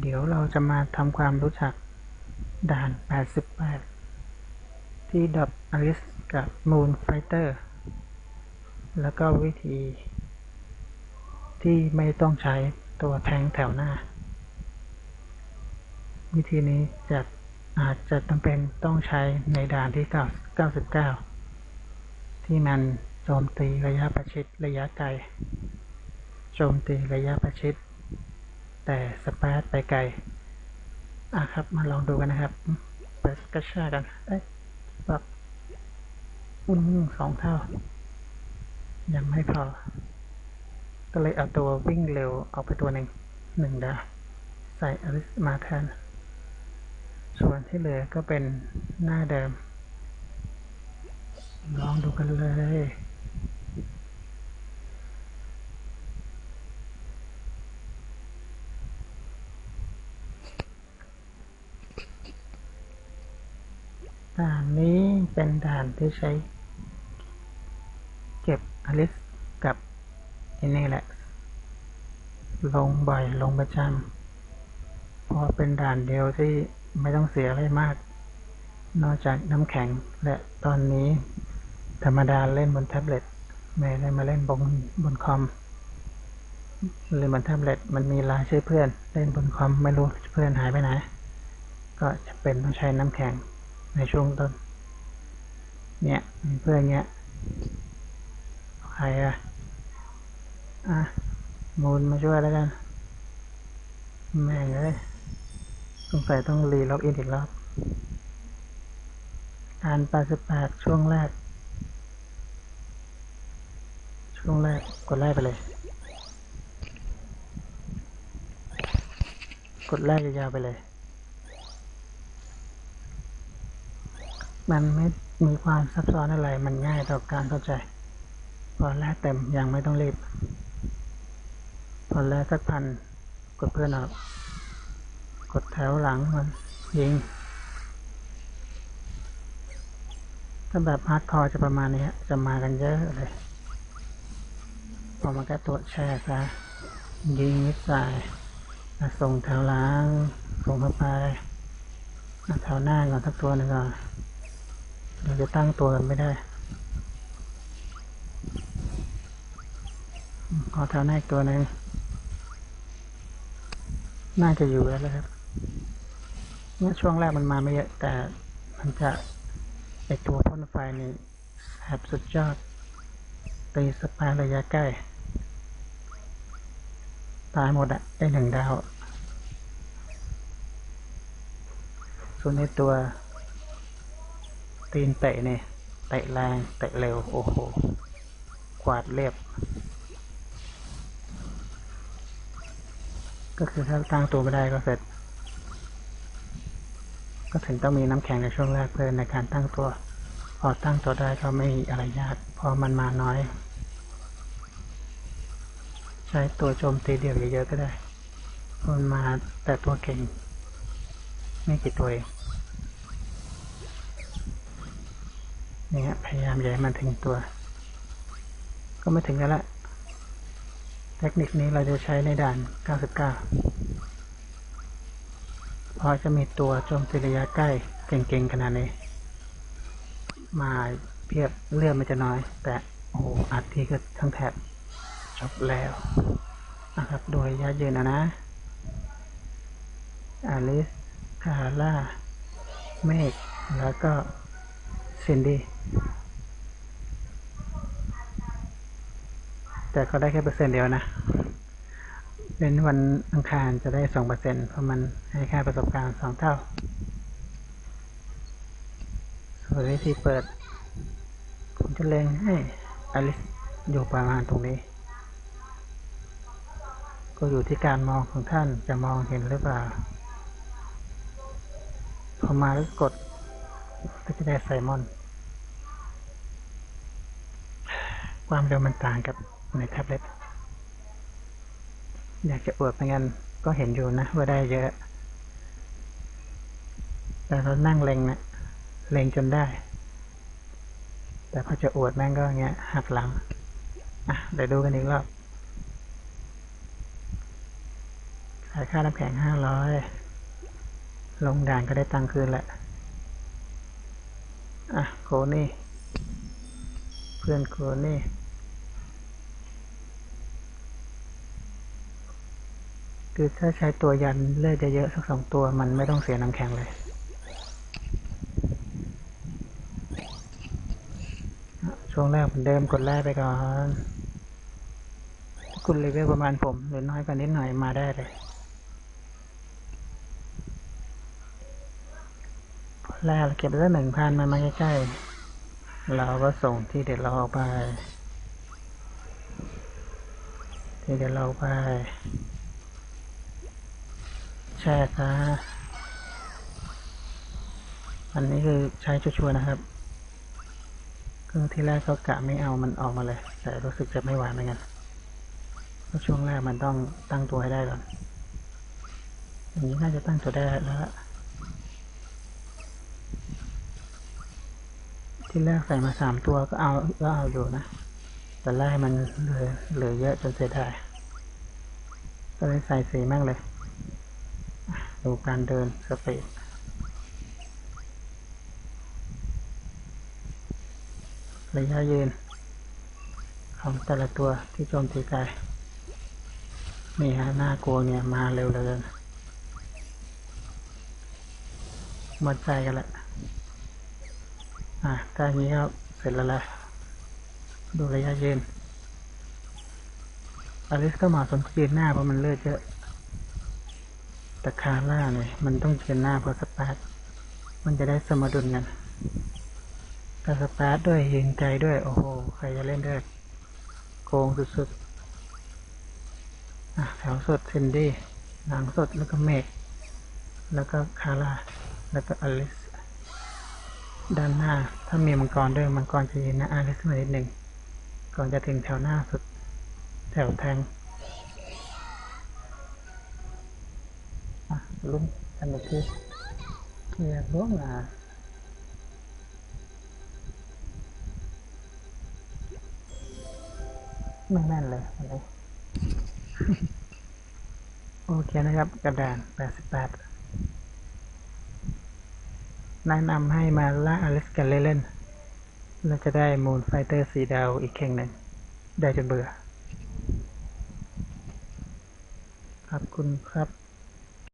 เดี๋ยวเราจะมาทำความรู้จักด่าน 88 ที่ดับอลิสกับ Moon Fighter แล้วก็วิธีที่ไม่ต้องใช้ตัวแทงแถวหน้า วิธีนี้จะอาจจะจำเป็นต้องใช้ในด่านที่ 99 ที่มันโจมตีระยะประชิดระยะไกล โจมตีระยะประชิด แต่สปาร์ตไปไกล อะครับ มาลองดูกันนะครับ เปิดกระชากันเอ้ยแบบอืมสองเท่า ยังไม่พอ ก็เลยเอาตัววิ่งเร็วออกไปตัวหนึ่งหนึ่งดาวใส่อลิสมาแทน ส่วนที่เหลือก็เป็นหน้าเดิม ลองดูกันเลย ด่านนี้เป็นด่านที่ใช้เก็บอลิสกับอ้นี่แหละลงบ่อยลงประจำเพราะเป็นด่านเดียวที่ไม่ต้องเสียอะไรมาก นอกจากน้ำแข็งและตอนนี้ธรรมดาเล่นบนแท็บเล็ตไม่ได้มาเล่นบนบนคอมเล่นบนแท็บเล็ตมันมีรายชื่อเพื่อน เล่นบนคอมไม่รู้เพื่อนหายไปไหน ก็จะเป็นต้องใช้น้ำแข็ง ในช่วงต้น เนี่ยเพื่อนเนี้ยใครอะอะมูลมาช่วยแล้วกัน แม่งเลยสงสัยต้องรีล็อกอินอีกรอบการ88ช่วงแรก ช่วงแรก กดไล่ไปเลย กดไล่ยาวๆไปเลย มันไม่มีความซับซ้อนอะไร มันง่ายต่อการเข้าใจ พอแรกเต็มยังไม่ต้องรีบ พอแรกสักพันกดเพื่อนออกกดแถวหลังมันยิง ถ้าแบบฮาร์ดคอร์จะประมาณนี้จะมากันเยอะเลย พอมาแก็ตัวแช่ซะยิงมิสไซล์ส่งแถวหลังส่งเข้าไปเอาแถวหน้าก่อนสักตัวหนึ่งก่อน เราจะตั้งตัวกันไม่ได้ขอแถวหน้ากตัวหนึ่งน่าจะอยู่แล้วนะครับเนี่ยช่วงแรกมันมาไม่เยอะ แต่มันจะไอตัวพ่นไฟนี่แสบสุดยอดตีสปาระยะใกล้ ตายหมดอะได้หนึ่งดาว ส่วนในตัว ตีนเตะเนี่ยเตะแรงเตะเร็ว โอ้โห กวาดเรียบ ก็คือถ้าตั้งตัวไม่ได้ก็เสร็จ ก็ถึงต้องมีน้ำแข็งในช่วงแรกเพื่อในการตั้งตัว พอตั้งตัวได้ก็ไม่มีอะไรยากเพราะมันมาน้อย ใช้ตัวโจมตีเดียวเยอะๆก็ได้พราะมันมาแต่ตัวเก่ง ไม่กี่ตัวเอง นี่ฮะพยายามอย่าให้มันถึงตัว ก็ไม่ถึงกันละเทคนิคนี้เราจะใช้ในด่าน 99เพราะจะมีตัวโจมตีระยะใกล้เก่งๆขนาดนี้ มาเพียบเลือดมันจะน้อย แต่โอ้โหอัดทีก็ทั้งแถบจบแล้วนะครับ โดยยายืนนะนะอลิสคาร่า เมกแล้วก็ซินดี้ แต่เขาได้แค่เปอร์เซ็นต์เดียวนะเล่นวันอังคารจะได้สองเปอร์เซ็นต์เพราะมันให้ค่าประสบการณ์สองเท่า ส่วนวิธีเปิด ผมจะเล็งให้อลิสอยู่ประมาณตรงนี้ ก็อยู่ที่การมองของท่านจะมองเห็นหรือเปล่าพอมาแล้วกดก็จะได้ไซมอน ความเร็วมันต่างกับในแท็บเล็ต อยากจะอวดเหมือนกันก็เห็นอยู่นะว่าได้เยอะ แต่เรานั่งเล็งนะเล็งจนได้ แต่พอจะอวดแม่งก็อย่างเงี้ยหักหลัง อะ เดี๋ยวดูกันอีกรอบใครจ่ายค่าน้ำแข็งห้าร้อยลงด่านก็ได้ตังค์คืนแหละ อะโคนี่ พื่อนโคนี่คือถ้าใช้ตัวยันเลือดเยอะๆสักสองตัวมันไม่ต้องเสียน้ำแข็งเลย ช่วงแรกเหมือนเดิมกดแรกไปก่อนคุณเลเวลประมาณผมหรือน้อยกว่านิดหน่อยมาได้เลยแรกเราเก็บได้หนึ่งพันมันมาใกล้ๆ เราก็ส่งที่เด็ดเราออกไป ที่เด็ดเราไป แช่ซะอันนี้คือใช้ชัวร์ๆนะครับคือที่แรกก็กะไม่เอามันออกมาเลย แต่รู้สึกจะไม่หวานเหมือนกันเพราะช่วงแรกมันต้องตั้งตัวให้ได้ก่อนอย่างนี้น่าจะตั้งตัวได้แล้วละ ที่แรกใส่มาสามตัวก็เอาก็เอาอยู่นะ แต่แรกมันเหลือเหลือเยอะจนเสียดายก็เลยใส่สีแม่งเลย ดูการเดินสปีดระยะยืน ของแต่ละตัวที่โจมตีกายนี่ฮะหน้ากลัวเนี่ยมาเร็วเหลยหมดใจกันละ อะถ้าอย่างนี้ก็เสร็จแล้วแหละดูระยะยืนอลิสก็มาสมกับยืนหน้าเพราะมันเลือดเยอะแต่คาร่าเนี่ยมันต้องเยืนหน้าเพราะสปาร์ตมันจะได้สมดุลกันถ้าสตาร์ทด้วยยิงใจด้วย โอ้โห ใครจะเล่นด้วยโกงสุดๆแถวสดเซนดี้หลังสดแล้วก็เมกแล้วก็คาร่าแล้วก็อลิส ด้านหน้า ถ้ามีมังกรด้วยมังกรจะยืนหน้าอลิสมานิดหนึ่ง ก่อนจะถึงแถวหน้าสุด แถวแทงลุ้มกันอีกทีเกียร์ล้วงมาไม่แม่นเลยอันนี้โอเคนะครับ กระดาน 88 แนะนำให้มาล่าอลิสกันเล่นๆเราจะได้มูนไฟเตอร์สีดาวอีกเข่งหนึ่ง ได้จนเบื่อ ขอบคุณครับ